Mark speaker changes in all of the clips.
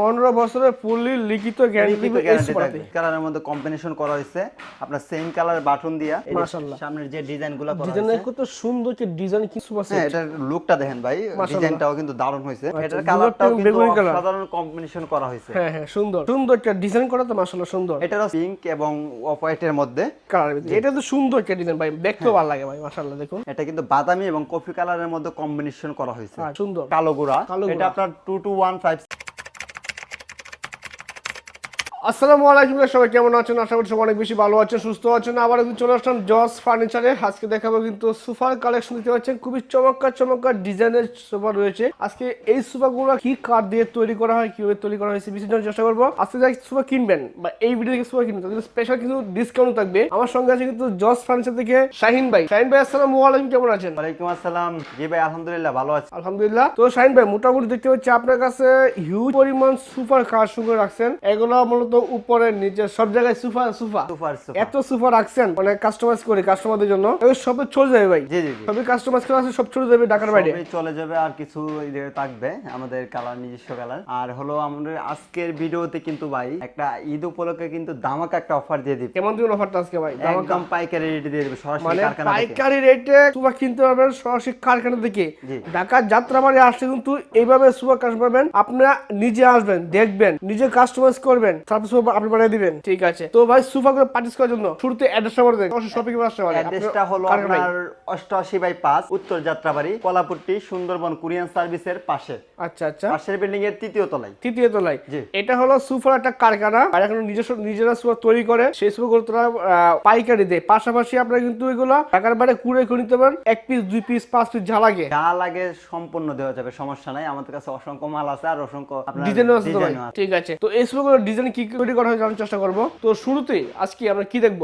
Speaker 1: পনেরো বছরের ফুললি লিখিত গ্যারান্টি
Speaker 2: কালারের মধ্যে কম্বিনেশন করা হয়েছে। আপনার সেম কালার বাটন দিয়া
Speaker 1: মাশাআল্লাহ।
Speaker 2: সামনের যে ডিজাইনগুলো করা
Speaker 1: ডিজাইনের
Speaker 2: হয়েছে।
Speaker 1: কত সুন্দর কি ডিজাইন কি সুপার
Speaker 2: হ্যাঁ এটার লুকটা দেখেন ভাই। ডিজাইনটাও কিন্তু দারুণ হয়েছে। এটার কালারটাও কিন্তু সাধারণ কম্বিনেশন করা হয়েছে।
Speaker 1: হ্যাঁ হ্যাঁ সুন্দর। সুন্দর একটা ডিজাইন করা তো মাশাআল্লাহ সুন্দর।
Speaker 2: এটারও পিঙ্ক এবং অফ হোয়াইটের মধ্যে।
Speaker 1: কালার এটা তো সুন্দর একটা ডিজাইন ভাই।
Speaker 2: হ্যাঁ।
Speaker 1: দেখতেও ভালো লাগে ভাই মাশাআল্লাহ দেখুন।
Speaker 2: এটা কিন্তু বাদামি এবং কফি কালারের মধ্যে কম্বিনেশন করা হয়েছে।
Speaker 1: সুন্দর।
Speaker 2: কালো গুড়া। এটা আপনার টু টু ওয়ান ফাইভ
Speaker 1: আসসালামু আলাইকুম সবাই কেমন আছেন? আশা করি সবাই অনেক বেশি ভালো আছেন সুস্থ আছেন। আবার একদিন চলে আসলাম জস ফার্নিচারে আজকে দেখাবো কিন্তু সোফার কালেকশন দিতে পাচ্ছেন খুবই চমৎকার চমৎকার ডিজাইনের সোফা রয়েছে। আজকে এই সোফাগুলো কি কাঠ দিয়ে তৈরি করা হয় কীভাবে তৈরি করা হয়েছে বিশেষ চেষ্টা করব। আজকে যারা সোফা কিনবেন বা এই ভিডিও থেকে সোফা কিনবেন তাদের স্পেশাল কিন্তু ডিসকাউন্ট থাকবে। আমার সঙ্গে আছে কিন্তু জস ফার্নিচার থেকে শাহিন ভাই। শাহিন ভাই আসসালামু আলাইকুম কেমন আছেন?
Speaker 2: ওয়ালাইকুম আসসালাম। জি ভাই আলহামদুলিল্লাহ ভালো আছি।
Speaker 1: আলহামদুলিল্লাহ। তো শাহিন ভাই মোটামুটি দেখতে পাচ্ছি আপনার কাছে হিউজ পরিমাণ সুপার কার সঙ্গে রাখছেন। এগুলো মূলত উপরে নিচে সব জায়গায় সুফা সুফা। এত সুফা রাখছেন মানে কাস্টমাইজ করে কাস্টমারদের জন্য। সবে চলে যাবে ভাই।
Speaker 2: জি জি জি।
Speaker 1: সবই কাস্টমাইজ করা আছে সব চলে যাবে ঢাকার বাইরে।
Speaker 2: চলে যাবে আর কিছু থাকবে আমাদের কালার নিজস্ব কালার। আর হলো আমাদের আজকের ভিডিওতে কিন্তু ভাই একটা ঈদ উপলক্ষে কিন্তু দামাকা একটা অফার দিয়ে দিবে।
Speaker 1: কেমন দিন অফারটা আজকে ভাই? দাম
Speaker 2: একদম পাইকারি রেট দিয়ে দিবে সরাসরি
Speaker 1: মানে
Speaker 2: কারখানা থেকে।
Speaker 1: পাইকারি রেটে সুপা কিনতে পারবেন সরাসরি কারখানা থেকে।
Speaker 2: জি।
Speaker 1: ঢাকার যাত্রাবাড়ি আসলে কিন্তু এইভাবে সুপা কাজ পাবেন। আপনারা নিজে আসবেন দেখবেন নিজে কাস্টমাইজ করবেন। তারপর আপনি বানিয়ে দিবেন। ঠিক আছে। তো ভাই সুপা করে পার্টিস করার জন্য শুরুতে অ্যাড্রেসটা বলে দেন। অবশ্যই শপিং এ আসতে পারে
Speaker 2: অ্যাড্রেসটা হলো আপনার অষ্টআশি বাই পাঁচ উত্তর যাত্রাবাড়ি কলাপুট্টি সুন্দরবন কুরিয়ান সার্ভিসের পাশে।
Speaker 1: আচ্ছা আচ্ছা।
Speaker 2: পাশের বিল্ডিং এর তৃতীয় তলায়।
Speaker 1: তৃতীয় তলায়। এটা হলো সুপার একটা কারখানা। আর এখন নিজস্ব নিজেরা সুপার তৈরি করে। সেই সুপারগুলো তারা পাইকারি দেয়। পাশাপাশি আপনারা কিন্তু এগুলো ঢাকার বাইরে কুড়ে করে নিতে পারেন। এক পিস দুই পিস পাঁচ পিস যা লাগে।
Speaker 2: যা লাগে সম্পূর্ণ দেওয়া যাবে সমস্যা নাই। আমাদের কাছে অসংখ্য মাল আছে আর অসংখ্য
Speaker 1: আছে
Speaker 2: আছে।
Speaker 1: ঠিক আছে। তো এই সুপার ডিজাইন কি তৈরি করা হয়েছে আমি চেষ্টা করব। তো শুরুতে আজকে আমরা কি দেখব?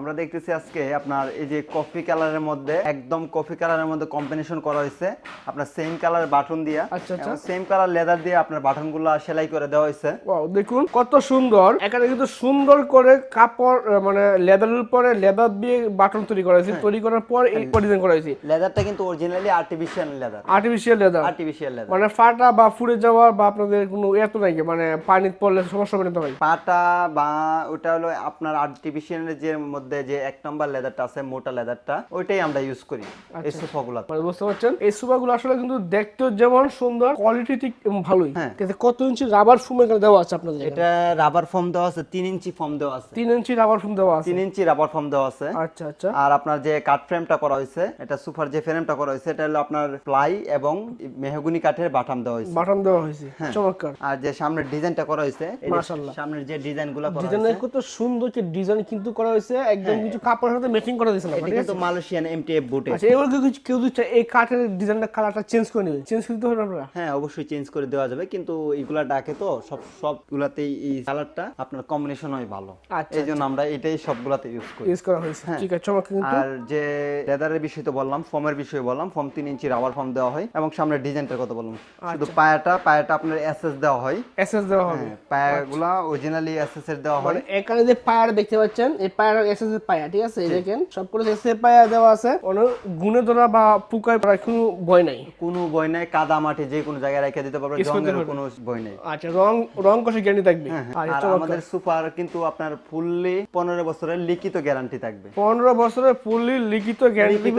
Speaker 2: আমরা দেখতেছি আজকে আপনার এই যে কফি কালারের মধ্যে একদম কফি কালারের মধ্যে কম্বিনেশন করা হয়েছে। আপনার সেম কালার বাটন দিয়া।
Speaker 1: আচ্ছা, আচ্ছা।
Speaker 2: সেম কালার লেদার দিয়ে আপনার বাটনগুলা সেলাই করে দেওয়া হয়েছে।
Speaker 1: দেখুন কত সুন্দর। এখানে কিন্তু সুন্দর করে কাপড় মানে লেদারের উপরে লেদার দিয়ে বাটন তৈরি করা হয়েছে। তৈরি করার পর এই ডিজাইন করা হয়েছে।
Speaker 2: লেদারটা কিন্তু originally artificial leather
Speaker 1: artificial leather
Speaker 2: artificial leather
Speaker 1: মানে ফাটা বা ফুড়ে যাওয়া বা আপনাদের কোনো এত নাই? মানে পানি পড়লে সমস্যা হবে না তো ভাই?
Speaker 2: পাটা বা ওটা হলো আপনার আর্টিফিশিয়াল যে মধ্যে যে এক নম্বর লেদারটা আছে মোটা লেদারটা ওইটাই আমরা ইউজ করি
Speaker 1: আচ্ছা।
Speaker 2: এই সোফাগুলো
Speaker 1: মানে বুঝতে পারছেন? এই সুপাগুলো আসলে কিন্তু দেখতেও যেমন সুন্দর কোয়ালিটি ঠিক ভালোই।
Speaker 2: হ্যাঁ।
Speaker 1: কিন্তু কত ইঞ্চি রাবার ফোম এখানে দেওয়া আছে আপনাদের
Speaker 2: এটা রাবার ফর্ম দেওয়া আছে তিন ইঞ্চি ফর্ম দেওয়া আছে।
Speaker 1: তিন ইঞ্চি রাবার ফোম দেওয়া আছে?
Speaker 2: তিন ইঞ্চি রাবার ফর্ম দেওয়া আছে।
Speaker 1: আচ্ছা আচ্ছা।
Speaker 2: আর আপনার যে কাঠ ফ্রেমটা করা হয়েছে এটা সুপার যে ফ্রেমটা করা হয়েছে এটা হলো আপনার প্লাই এবং মেহগুনি কাঠের বাটাম দেওয়া হয়েছে।
Speaker 1: বাটন দেওয়া হয়েছে। চমৎকার।
Speaker 2: আর যে সামনের ডিজাইনটা করা হয়েছে
Speaker 1: মাশাআল্লাহ।
Speaker 2: সামনের যে ডিজাইনগুলো করা হয়েছে।
Speaker 1: কত সুন্দর যে ডিজাইন কিন্তু করা হয়েছে একদম কিছু কাপড়ের সাথে ম্যাচিং করে দিয়েছে না
Speaker 2: এটা কিন্তু মালয়েশিয়ান এমটিএফ বুটে
Speaker 1: আচ্ছা এবার কিছু- কেউ যদি চায় এই কাঠের ডিজাইনটা কালারটা চেঞ্জ করে নেবে। চেঞ্জ করতে হবে আপনারা?
Speaker 2: হ্যাঁ অবশ্যই চেঞ্জ করে দেওয়া যাবে কিন্তু এগুলা ডাকে তো সব সবগুলাতেই এই কালারটা আপনার কম্বিনেশন হয় ভালো।
Speaker 1: আচ্ছা,
Speaker 2: এই জন্য আমরা এটাই সবগুলাতে ইউজ করি।
Speaker 1: ইউজ করা হয়েছে। ঠিক আছে চমৎকার কিন্তু।
Speaker 2: আর যে লেদারের বিষয় তো বললাম ফর্মের বিষয়ে বললাম ফর্ম তিন ইঞ্চি রাবার ফর্ম দেওয়া হয় এবং সামনের ডিজাইনটার কথা বললাম। শুধু
Speaker 1: আচ্ছা।
Speaker 2: পায়াটা পায়াটা আপনার এসএস দেওয়া হয়।
Speaker 1: এসএস দেওয়া হবে।
Speaker 2: হ্যাঁ, পায়াগুলা অরিজিনালি এসএস এর দেওয়া হয়।
Speaker 1: মানে এখানে যে পায়ার দেখতে পাচ্ছেন এই পায়ার এসএস এর পায়া ঠিক আছে? এই দেখেন সবগুলো এসএস পায়া দেওয়া আছে কোনো গুনে ধরা বা পুকায় পড়ার কোনো ভয় নাই।
Speaker 2: কোনো বই নাই কাদা মাটি যে কোনো জায়গায় রেখে দিতে পারবে জঙ্গের কোনো বই নেই।
Speaker 1: আচ্ছা রং রং কষে গ্যারান্টি থাকবে?
Speaker 2: হ্যাঁ,
Speaker 1: আর
Speaker 2: আর আমাদের সুপার কিন্তু আপনার ফুললি পনেরো বছরের লিখিত গ্যারান্টি থাকবে।
Speaker 1: পনেরো বছরের ফুললি লিখিত গ্যারান্টি।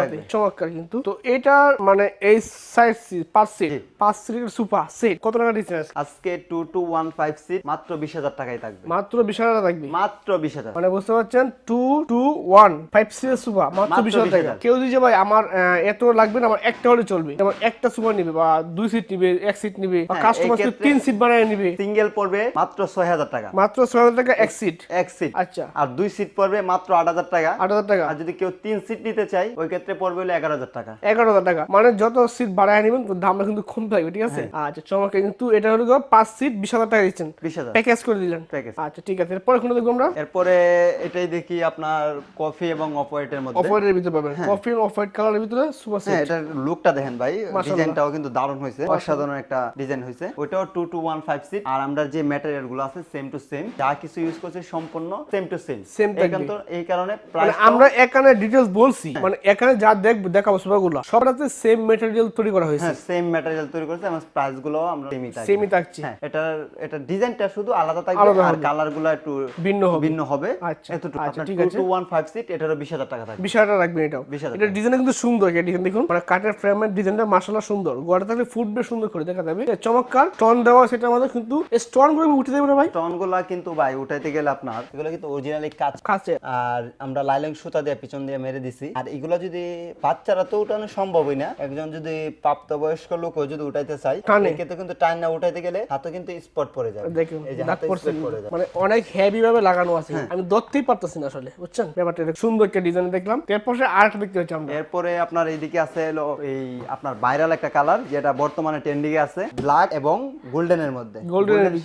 Speaker 2: থাকবে।
Speaker 1: চমৎকার কিন্তু। তো এটার মানে এই সাইড সিট পাঁচ সিট পাঁচ সিটের সুপার সেট কত টাকা দিচ্ছেন আজকে?
Speaker 2: আজকে two two one five seat মাত্র বিশ হাজার টাকায় থাকবে।
Speaker 1: মাত্র বিশ হাজার টাকা থাকবে?
Speaker 2: মাত্র বিশ হাজার।
Speaker 1: মানে বুঝতে পারছেন? টু টু ওয়ান ফাইভ সিটের সুপার মাত্র বিশ হাজার টাকা। কেউ যদি ভাই আমার এত লাগবে না আমার একটা হলে চলবে। একটা সুপার নিবে বা দুই সিট নিবে এক সিট নিবে বা
Speaker 2: হ্যাঁ,
Speaker 1: কাস্টমার তিন সিট বানিয়ে নিবে।
Speaker 2: সিঙ্গেল পড়বে মাত্র ছয় হাজার টাকা।
Speaker 1: মাত্র ছয় হাজার টাকা এক সিট
Speaker 2: এক সিট
Speaker 1: আচ্ছা।
Speaker 2: আর দুই সিট পড়বে মাত্র আট হাজার টাকা।
Speaker 1: আট হাজার টাকা।
Speaker 2: আর যদি কেউ তিন সিট নিতে চাই ওই ক্ষেত্রে পড়বে হলো এগারো হাজার টাকা।
Speaker 1: এগারো হাজার টাকা। মানে যত সিট বাড়ায় নেবেন দামটা কিন্তু কম থাকবে ঠিক আছে?
Speaker 2: হ্যাঁ।
Speaker 1: আচ্ছা চমৎকার। কিন্তু এটা হলো পাঁচ সিট বিশ হাজার টাকা দিচ্ছেন।
Speaker 2: বিশ হাজার।
Speaker 1: প্যাকেজ করে দিলেন।
Speaker 2: প্যাকেজ
Speaker 1: আচ্ছা ঠিক আছে। এরপরে কোনো দেখব আমরা?
Speaker 2: এরপরে এটাই দেখ। কি আপনার কফি এবং অফ হোয়াইটের মধ্যে?
Speaker 1: অফ হোয়াইটের ভিতরে পাবেন। কফি অফ হোয়াইট কালারের ভিতরে সুপার
Speaker 2: হ্যাঁ এটার লুকটা দেখেন ভাই। ডিজাইনটাও কিন্তু দারুণ হয়েছে। অসাধারণ একটা ডিজাইন হয়েছে। ওইটাও two two one five seat আর আমরা যে ম্যাটেরিয়ালগুলো আছে সেম টু সেম যা কিছু ইউজ করছে সম্পূর্ণ সেম টু সেম
Speaker 1: Same থাকবে।
Speaker 2: এই কারণে
Speaker 1: মানে
Speaker 2: প্রাইস
Speaker 1: আমরা এখানে ডিটেলস বলছি।
Speaker 2: হ্যাঁ।
Speaker 1: মানে এখানে যা দেখব দেখাবো সোফাগুলো সবটাতে সেম মেটেরিয়াল তৈরি করা হয়েছে।
Speaker 2: হ্যাঁ সেম ম্যাটেরিয়াল তৈরি করেছে এবং প্রাইসগুলো আমরা সেমই থাকবে।
Speaker 1: সেমই থাকছে।
Speaker 2: হ্যাঁ এটার এটা ডিজাইনটা শুধু আলাদা থাকবে আর কালারগুলো একটু
Speaker 1: ভিন্ন হবে।
Speaker 2: ভিন্ন হবে।
Speaker 1: আচ্ছা,
Speaker 2: এতটুকু।
Speaker 1: আচ্ছা,
Speaker 2: আপনার
Speaker 1: ঠিক আছে।
Speaker 2: টু ওয়ান ফাইভ সিট এটারও বিশ হাজার টাকা থাকবে।
Speaker 1: বিষয়টা রাখবেন এটাও। এটা ডিজাইন কিন্তু সুন্দর এটা দেখুন। মানে কাঠের ফ্রেমের ডিজাইনটা মাসাল্লাহ সুন্দর। গোড়া থাকলে ফুট সুন্দর করে দেখা যাবে। চমৎকার। টন দেওয়া সেটা আমাদের কিন্তু। স্টোনগুলো উঠে দেবে না ভাই?
Speaker 2: স্টোনগুলা কিন্তু ভাই উঠাইতে গেলে আপনার এগুলো কিন্তু অরিজিনালি কাজ
Speaker 1: কাছে
Speaker 2: আর আমরা লাইলেন সুতা দিয়ে পিছন দিয়ে মেরে দিছি। আর এগুলো যদি বাচ্চারা তো উঠানো সম্ভবই না। একজন যদি প্রাপ্তবয়স্ক লোক যদি উঠাইতে চায়। কিন্তু টাইম না উঠাইতে গেলে হাতে কিন্তু পড়ে
Speaker 1: দেখুন
Speaker 2: স্পট পড়ে যাবে।
Speaker 1: মানে অনেক হেভি ভাবে লাগানো আছে।
Speaker 2: হ্যাঁ।
Speaker 1: আমি ধরতেই পারতেছি না। আসলে বুঝছেন ব্যাপারটা এটা সুন্দর একটা ডিজাইন দেখলাম এরপর দেখতে হচ্ছে আমরা
Speaker 2: এরপরে আপনার এইদিকে আছে হলো এই আপনার ভাইরাল একটা কালার যেটা বর্তমানে ট্রেন্ডিং এ আছে ব্ল্যাক এবং গোল্ডেনের মধ্যে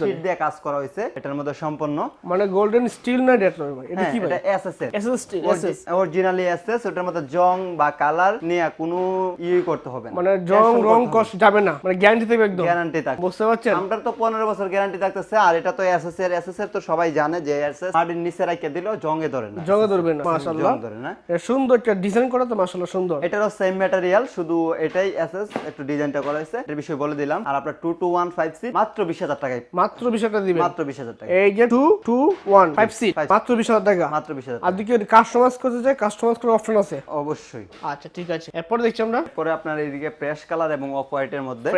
Speaker 1: এর
Speaker 2: দিয়ে কাজ করা হয়েছে এটার মধ্যে সম্পূর্ণ
Speaker 1: মানে গোল্ডেন স্টিল না ডেট এটা
Speaker 2: হ্যাঁ
Speaker 1: কি
Speaker 2: এটা এসএস এর
Speaker 1: SS steel SS
Speaker 2: originally SS ওটার মধ্যে জং বা কালার নিয়ে কোনো ই করতে হবে না
Speaker 1: মানে জং রং কষ্ট যাবে না মানে গ্যারান্টি থাকবে একদম
Speaker 2: গ্যারান্টি থাকবে
Speaker 1: বুঝতে পারছেন
Speaker 2: আমরা তো পনেরো বছর গ্যারান্টি থাকতেছে আর এটা তো এসএস এর এসএস এর তো সবাই জানে যে এসএস মাটির নিচে রাখে দিলেও জঙ্গে ধরে না।
Speaker 1: জঙ্গে ধরবে না মাশাআল্লাহ।
Speaker 2: ধরে না।
Speaker 1: সুন্দর একটা ডিজাইন করা তো মাশাআল্লাহ সুন্দর।
Speaker 2: এটারও সেম ম্যাটেরিয়াল শুধু এটাই এসএস একটু ডিজাইনটা করা হয়েছে। এর বিষয়ে বলে দিলাম আর আপনার two two one five seat মাত্র বিশ হাজার টাকায়।
Speaker 1: মাত্র বিশ হাজার দিবেন।
Speaker 2: মাত্র বিশ হাজার টাকা।
Speaker 1: এই যে two two one five seat
Speaker 2: Five
Speaker 1: মাত্র বিশ হাজার টাকা।
Speaker 2: মাত্র বিশ হাজার
Speaker 1: আর দিকে কাস্টমাইজ করতে চাই কাস্টমাইজ করার অপশন আছে?
Speaker 2: অবশ্যই।
Speaker 1: আচ্ছা ঠিক আছে। এরপরে দেখছি আমরা।
Speaker 2: পরে আপনার এইদিকে প্রেস কালার এবং অফ হোয়াইটের মধ্যে।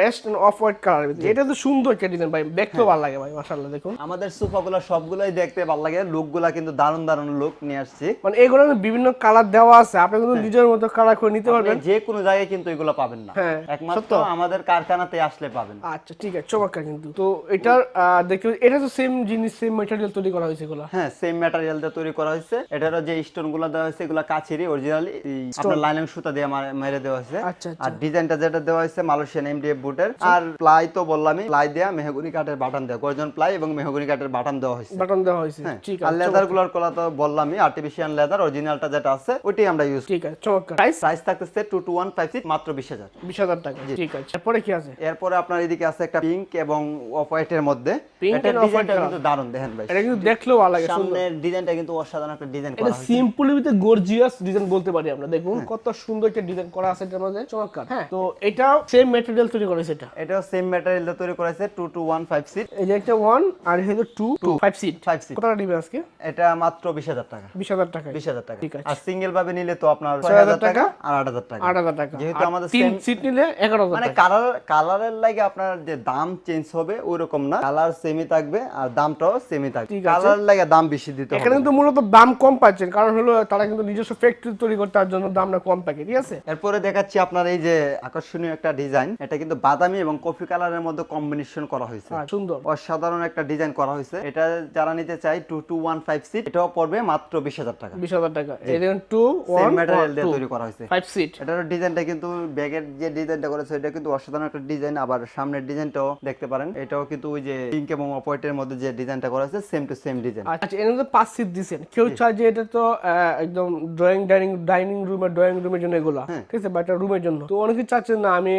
Speaker 1: অফ হোয়াইট কালার এটা তো সুন্দর একটা ডিজাইন ভাই। দেখতেও ভালো লাগে ভাই মাশাআল্লাহ দেখুন।
Speaker 2: আমাদের সোফাগুলো সবগুলোই দেখতে ভালো লাগে। লুকগুলা কিন্তু দারুণ দারুণ লুক নিয়ে আসছি।
Speaker 1: মানে এগুলো বিভিন্ন কালার দেওয়া আছে। আপনি কিন্তু নিজের মতো কালার করে নিতে পারবেন।
Speaker 2: যে কোনো জায়গায় কিন্তু এগুলো পাবেন না।
Speaker 1: হ্যাঁ,
Speaker 2: একমাত্র আমাদের কারখানাতে আসলে পাবেন।
Speaker 1: আচ্ছা ঠিক আছে চমৎকার কিন্তু। তো এটার দেখি এটা তো সেম জিনিস সেম ম্যাটেরিয়াল তৈরি করা হয়েছে এগুলো।
Speaker 2: হ্যাঁ সেম ম্যাটেরিয়াল দিয়ে তৈরি করা হয়েছে। এটারও যে স্টোনগুলো দেওয়া হয়েছে এগুলো কাছেরই অরিজিনালি আপনার লাইনিং সুতা দিয়ে মার- মেরে দেওয়া হয়েছে।
Speaker 1: আচ্ছা, আচ্ছা।
Speaker 2: আর ডিজাইনটা যেটা দেওয়া হয়েছে মালয়েশিয়ান এমডিএফ বুটের আর প্লাই তো বললামই প্লাই দেয়া মেহগুনি কাঠের বাটন দেওয়া গর্জন প্লাই এবং মেহগুনি কাঠের বাটন দেওয়া হয়েছে।
Speaker 1: বাটন দেওয়া হয়েছে।
Speaker 2: হ্যাঁ
Speaker 1: ঠিক
Speaker 2: আর লেদারগুলোর কলা তো বললামই আর্টিফিশিয়াল লেদার অরিজিনালটা যেটা আছে ওইটাই আমরা ইউজ
Speaker 1: ঠিক আছে চমৎকার। প্রাইস
Speaker 2: প্রাইস থাকতেছে two two one five six মাত্র বিশ হাজার।
Speaker 1: বিশ হাজার টাকা ঠিক আছে। এরপরে কি আছে?
Speaker 2: এরপরে আপনার এদিকে আছে একটা পিঙ্ক এবং অফ হোয়াইটের মধ্যে। কিন্তু দারুণ দেখেন ভাই।
Speaker 1: এটা কিন্তু দেখলেও ভালো লাগে
Speaker 2: সামনের ডিজাইনটা কিন্তু অসাধারণ একটা ডিজাইন করা হয়েছে।
Speaker 1: সিম্পল উইথ গর্জিয়াস ডিজাইন বলতে পারি আমরা। দেখুন কত সুন্দর একটা ডিজাইন করা আছে এটার মধ্যে। চমৎকার। হ্যাঁ তো এটা সেম ম্যাটেরিয়াল তৈরি করেছে এটা।
Speaker 2: এটাও সেম ম্যাটেরিয়াল তৈরি করেছে two two one five seat
Speaker 1: এই যে একটা ওয়ান আর যে two two five seat
Speaker 2: five seat
Speaker 1: কত দিবে আজকে?
Speaker 2: এটা মাত্র বিশ হাজার টাকা।
Speaker 1: বিশ হাজার টাকা।
Speaker 2: বিশ হাজার টাকা। আর সিঙ্গেল ভাবে নিলে তো আপনার
Speaker 1: ছয়
Speaker 2: ছয়
Speaker 1: হাজার
Speaker 2: হাজার টাকা
Speaker 1: টাকা,
Speaker 2: আর আট হাজার টাকা।
Speaker 1: আট হাজার টাকা।
Speaker 2: যেহেতু আমাদের
Speaker 1: তিন সিট নিলে এগারো
Speaker 2: মানে কালার কালারের লাগে আপনার যে দাম চেঞ্জ হবে ওই রকম না কালার সেমই থাকবে আর দামটাও সেমই থাকবে। কালার লাগে দাম বেশি দিতে হবে।
Speaker 1: এখানে কিন্তু মূলত দাম কম পাচ্ছেন। কারণ হলো তারা কিন্তু নিজস্ব ফ্যাক্টরি তৈরি করতে তার জন্য দামটা কম পাকে ঠিক আছে?
Speaker 2: এরপরে দেখাচ্ছি আপনার এই যে আকর্ষণীয় একটা ডিজাইন এটা কিন্তু বাদামি এবং কফি কালারের মধ্যে কম্বিনেশন করা হয়েছে।
Speaker 1: সুন্দর।
Speaker 2: অসাধারণ একটা ডিজাইন করা হয়েছে। এটা যারা নিতে চাই two two one five seat এটাও পড়বে মাত্র বিশ হাজার টাকা।
Speaker 1: বিশ হাজার টাকা। এই দেখুন টু ওয়ান
Speaker 2: ম্যাটেরিয়াল দিয়ে তৈরি করা হয়েছে।
Speaker 1: ফাইভ সিট
Speaker 2: এটার ডিজাইনটা কিন্তু ব্যাগের যে ডিজাইনটা করেছে এটা কিন্তু অসাধারণ একটা ডিজাইন। আবার সামনের ডিজাইনটাও দেখতে পারেন। এটাও কিন্তু ওই যে পিঙ্ক এবং অপয়েন্টের মধ্যে যে ডিজাইনটা করা হয়েছে সেম টু সেম ডিজাইন
Speaker 1: আচ্ছা এর মধ্যে পাঁচ সিট দিছেন। কেউ চায় যে এটা তো একদম ড্রয়িং ডাইনিং ডাইনিং রুম আর ড্রয়িং রুমের জন্য এগুলা।
Speaker 2: হ্যাঁ।
Speaker 1: ঠিক আছে বা এটা রুমের জন্য। তো অনেকে চাচ্ছেন না আমি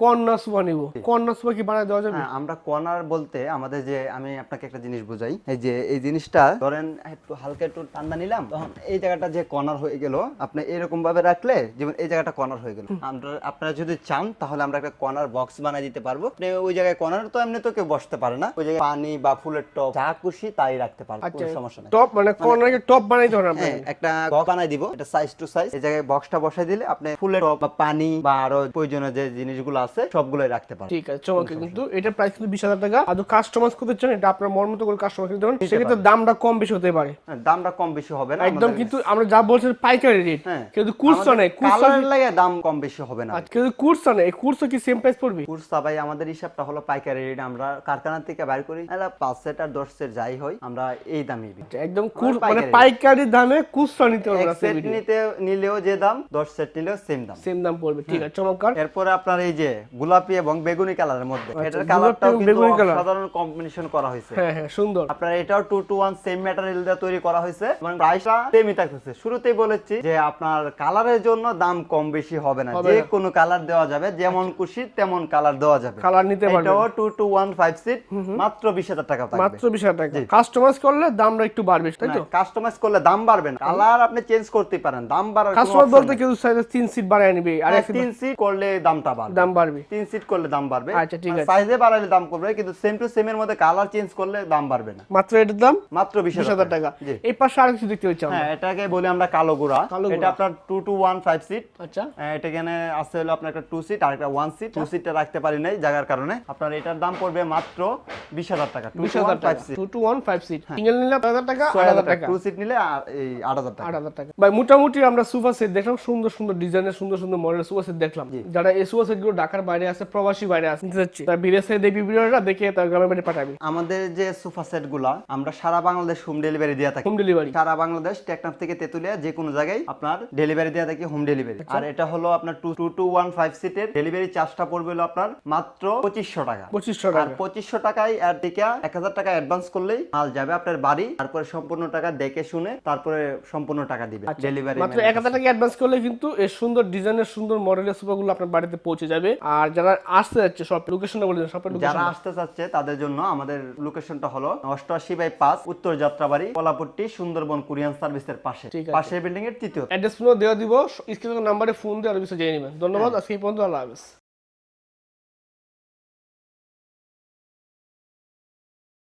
Speaker 1: কর্নার সোফা নিব। কর্নার সোফা কি বানায় দেওয়া যাবে?
Speaker 2: হ্যাঁ আমরা কর্নার বলতে আমাদের যে আমি আপনাকে একটা জিনিস বুঝাই। এই যে এই জিনিসটা ধরেন একটু হালকা একটু ঠান্ডা নিলাম তখন এই জায়গাটা যে কর্নার হয়ে গেল আপনি এরকম ভাবে রাখলে যেমন এই জায়গাটা কর্নার হয়ে গেল। আমরা আপনারা যদি চান তাহলে আমরা একটা কর্নার বক্স বানিয়ে দিতে পারব। আপনি ওই জায়গায় কর্নার তো এমনি তো কেউ বসতে পারে না। ওই জায়গায় পানি বা ফুলের টপ যা খুশি তাই রাখতে পারব
Speaker 1: আচ্ছা
Speaker 2: কোনো সমস্যা নেই।
Speaker 1: টপ মানে কর্নারকে টপ বানাইতে হবে আপনাকে
Speaker 2: হ্যাঁ একটা বক্স বানাই দিব এটা সাইজ টু সাইজ এই জায়গায় বক্সটা বসাই দিলে আপনি ফুলের টপ বা পানি বা আরও প্রয়োজনীয় যে জিনিসগুলো আছে সবগুলোই রাখতে পারেন
Speaker 1: ঠিক আছে চমৎকার। কিন্তু এটার প্রাইস কিন্তু বিশ হাজার টাকা। আর কাস্টমাইজ করতে চান এটা আপনার মন মতো করে কাস্টমাইজ করতে পারেন। সেক্ষেত্রে দামটা কম বেশি হতে পারে।
Speaker 2: হ্যাঁ, দামটা কম বেশি হবে না
Speaker 1: একদম কিন্তু আমরা যা বলছেন পাইকারি রেট
Speaker 2: হ্যাঁ।
Speaker 1: কিন্তু কুরসা নেই কুরসা
Speaker 2: লাগে দাম কম বেশি হবে না।
Speaker 1: আচ্ছা কিন্তু কুরসা নেই কুরসা কি সেম প্রাইস পড়বে?
Speaker 2: কুরসা ভাই আমাদের হিসাবটা হলো পাইকারি রেট আমরা কারখানা থেকে বাইর করি এলা পাঁচ সেট আর দশ সেট যাই হয় আমরা এই দামই বিক্রি
Speaker 1: একদম কুর মানে পাইকারি দামে কুরসা নিতে হবে
Speaker 2: এক সেট নিতে নিলেও যে দাম দশ সেট নিলেও সেম দাম।
Speaker 1: সেম দাম পড়বে ঠিক আছে চমৎকার।
Speaker 2: এরপরে আপনার এই যে গোলাপি এবং বেগুনি কালারের মধ্যে
Speaker 1: আচ্ছা,
Speaker 2: এটার কালারটাও কিন্তু সাধারণ কম্বিনেশন করা হয়েছে।
Speaker 1: হ্যাঁ হ্যাঁ সুন্দর।
Speaker 2: আপনার এটাও two two one same material দিয়ে তৈরি করা হয়েছে। থাকতেছে এবং প্রাইসটা সেমই থাকতেছে। শুরুতেই বলেছি যে আপনার কালারের জন্য দাম কম বেশি হবে না। যে। কোনো কালার দেওয়া যাবে যেমন খুশি তেমন কালার দেওয়া যাবে।
Speaker 1: কালার নিতে পারবেন
Speaker 2: এটাও two two one five seat মাত্র বিশ হাজার টাকা থাকবে।
Speaker 1: মাত্র বিশ হাজার টাকা। কাস্টমাইজ করলে দামটা একটু বাড়বে তাই তো?
Speaker 2: কাস্টমাইজ করলে দাম বাড়বে না। কালার আপনি চেঞ্জ করতে পারেন দাম বাড়ার
Speaker 1: কাস্টমার বলতে। কেউ চাইলে তিন সিট বাড়ায় নিবে আর
Speaker 2: হ্যাঁ,
Speaker 1: এক
Speaker 2: তিন সিট করলে দামটা বাড়বে।
Speaker 1: দাম বাড়বে।
Speaker 2: তিন সিট করলে দাম বাড়বে।
Speaker 1: আচ্ছা, ঠিক আছে।
Speaker 2: সাইজে বাড়ালে দাম করবে কিন্তু সেম টু সেম এর মধ্যে কালার চেঞ্জ করলে দাম বাড়বে না।
Speaker 1: মাত্র এটার দাম?
Speaker 2: মাত্র বিশ
Speaker 1: বিশ হাজার টাকা। এই পাশে আর কিছু দেখতে আমরা।
Speaker 2: হ্যাঁ এটাকে বলি আমরা কালো গুড়া। এটা আপনার two two one five seat
Speaker 1: আচ্ছা।
Speaker 2: এটা এখানে আছে হলো আপনার একটা টু সিট আর একটা ওয়ান সিট টু সিটটা রাখতে পারি নাই জায়গার কারণে। আপনার এটার দাম পড়বে মাত্র বিশ হাজার টাকা।
Speaker 1: বিশ হাজার টাকা। Two two one five seat single নিলে আট হাজার টাকা আট
Speaker 2: হাজার টাকা। টু সিট নিলে এই আট হাজার টাকা।
Speaker 1: আট হাজার টাকা। ভাই মোটামুটি আমরা সুপার সেট দেখলাম সুন্দর সুন্দর ডিজাইনের সুন্দর সুন্দর মডেলের সুপার সেট দেখলাম। যারা এই সুপার সেটগুলো ঢাকার বাইরে আছে প্রবাসী বাইরে আছে নিতে যাচ্ছি তার বিদেশ থেকে দেখবি ভিডিওটা দেখে তার গ্রামের বাড়ি পাঠাবি।
Speaker 2: আমাদের যে সোফা সেটগুলা আমরা সারা বাংলাদেশ হোম ডেলিভারি দিয়ে থাকি।
Speaker 1: Home delivery.
Speaker 2: সারা বাংলাদেশ টেকনাফ থেকে তেতুলিয়া যে কোনো জায়গায় আপনার ডেলিভারি দেওয়া থাকি হোম ডেলিভারি।
Speaker 1: আচ্ছা।
Speaker 2: আর এটা হলো আপনার two two two one five সিটের ডেলিভারি চার্জটা পড়বে হলো আপনার মাত্র পঁচিশশো টাকা।
Speaker 1: পঁচিশশো
Speaker 2: আর
Speaker 1: টাকা
Speaker 2: পঁচিশশো টাকায় আর টিকা এক হাজার টাকা অ্যাডভান্স করলেই মাল যাবে আপনার বাড়ি তারপরে সম্পূর্ণ টাকা দেখে শুনে তারপরে সম্পূর্ণ টাকা দিবে ডেলিভারি
Speaker 1: আচ্ছা, মাত্র এক হাজার টাকা অ্যাডভান্স করলে কিন্তু এই সুন্দর ডিজাইনের সুন্দর মডেলের সুপারগুলো আপনার বাড়িতে পৌঁছে যাবে। আর যারা আসতে যাচ্ছে সব লোকেশনটা বলে দেন শপের
Speaker 2: যারা আসতে চাচ্ছে তাদের জন্য আমাদের লোকেশনটা হলো অষ্টআশি বাই পাঁচ উত্তর যাত্রাবাড়ি কলাপট্টি সুন্দরবন কুরিয়ান সার্ভিসের পাশে।
Speaker 1: পাশে আছে।
Speaker 2: বিল্ডিং এর তৃতীয়
Speaker 1: অ্যাড্রেসগুলো দেওয়া দিব স্ক্রিনের নাম্বারে ফোন দিয়ে আরও বিষয়ে জেনে নেবেন। ধন্যবাদ আজকে এই পর্যন্ত আল্লাহ হাফেজ।